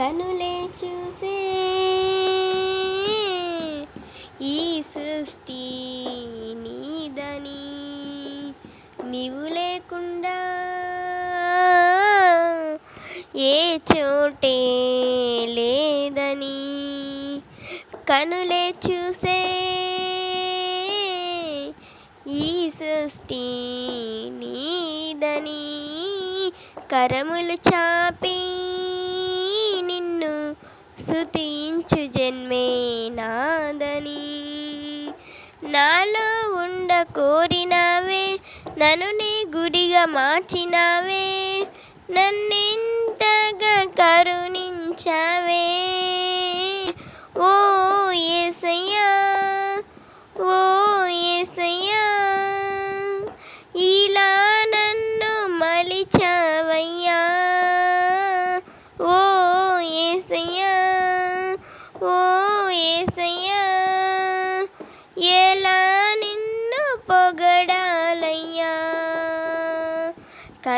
కనులే చూసే ఈ సృష్టి నీదని. నీవు లేకుండా ఏ చోటే లేదని. కనులే చూసే ఈ సృష్టి నీదని. కరములు చాపి సుతించు జన్మే నాదని నాలో ఉండ కోరినావే నన్ను నీ గుడిగా మార్చినావే నన్నెంతగా కరుణించావే. ఓ ఏసయ్యా ఓ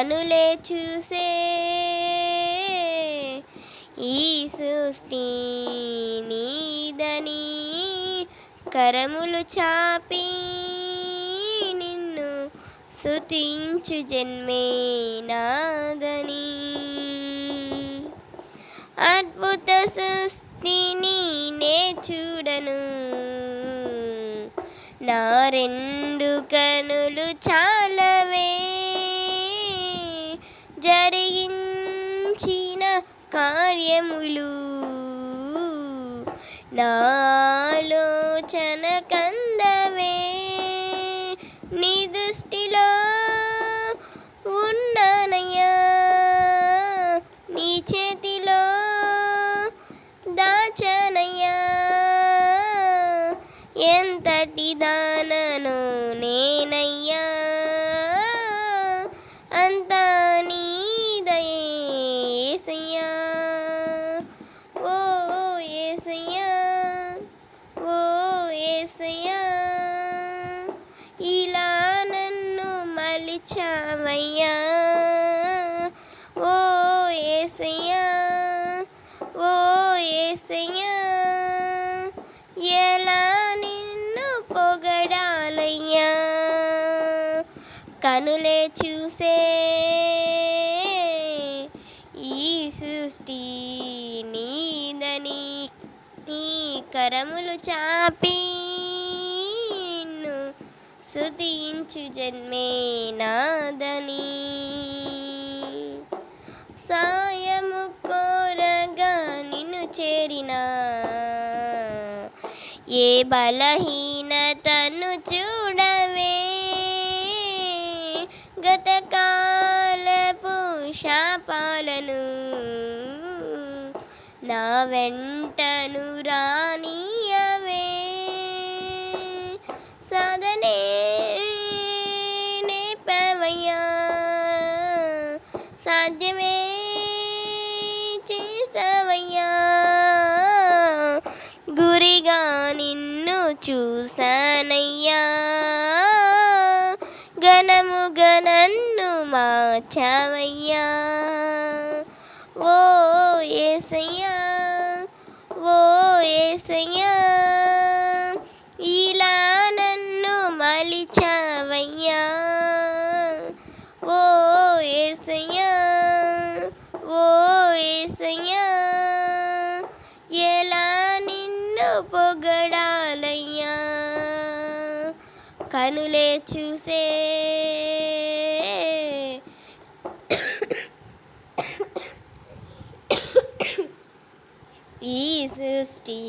కనులే చూసే ఈ సృష్టి నీదని కరములు చాపి నిన్ను సుతించు జన్మే నాదని. అద్భుత సృష్టిని నే చూడను. నా రెండు కనులు చాలా కార్యములు. నాలోచన కందవే నీ దృష్టిలో ఉన్నానయ్యా. నీ చేతిలో దాచనయ్యా. ఎంతటి దానను నేనయ్యా అంతా నీదయేసయ్యా ఓ ఏసయ్యా ఓ ఏసయ్యా ఇలా నన్ను మలిచావయ్యా ఓ ఏసయ్యా. ఓ ఏసయ్యా. ఎలా నిన్ను పొగడాలయ్యా. కనులే చూసే ఈ సృష్టి నీదని నీ కరములు చాపి సుతించు జన్మే నాదని సాయము కోరగా నిన్ను చేరిన. ఏ బలహీనతను చూడవే. గతకాలపు శాపాలను నా వెంటను రా గురిగా నిన్ను చూసానయ్యా గణముగా నన్ను మార్చావయ్యా. ఓ ఏసయ్యా ఓ ఏసయ్యా. కనులే చూసే. ఈ సృష్టి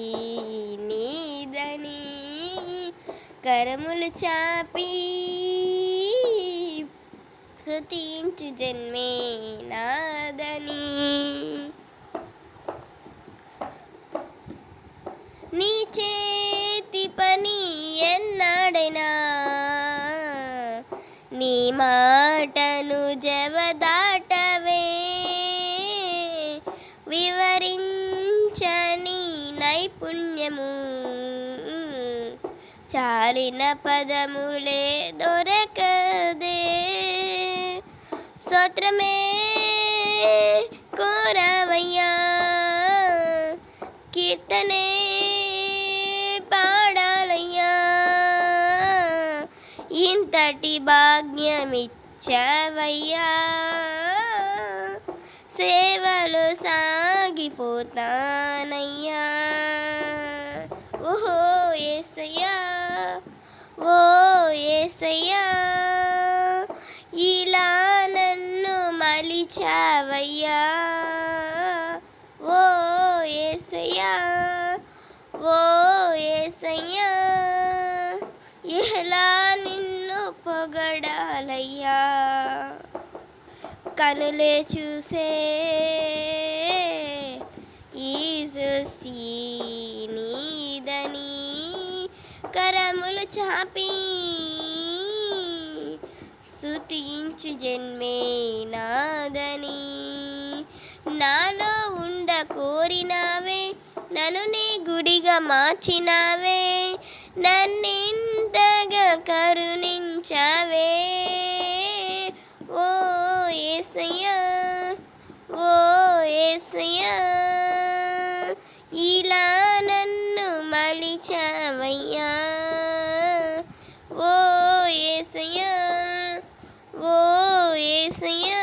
నీదని కరములు చాపి సుతించు జన్మే నాదని. నైపుణ్యము చాలిన పదములే దొరకదే. స్తోత్రమే కోరవయ్యా. కీర్తనే పాడాలయ్యా. ఇంతటి భాగ్యమిచ్చావయ్యా. సేవలు సాగిపోతానయ్యా. ఓ ఏసయ్యా ఇలా నన్ను మలిచావయ్యా. ఓ ఏసయ్యా ఓ ఏసయ్యా ఎలా నిన్ను పొగడాలయ్యా. కనులే చూసే ఈ సృష్టి చాపి. స్తుతించు జన్మే నాదని. నాలో ఉండ కోరినావే నన్ను నీ గుడిగా మార్చినావే నన్నెంతగా కరుణించావే. ఓ ఏసయ్యా ఓ ఏసయ్యా ఇలా నన్ను మలిచావయ్యా. sonhar, vou sonhar.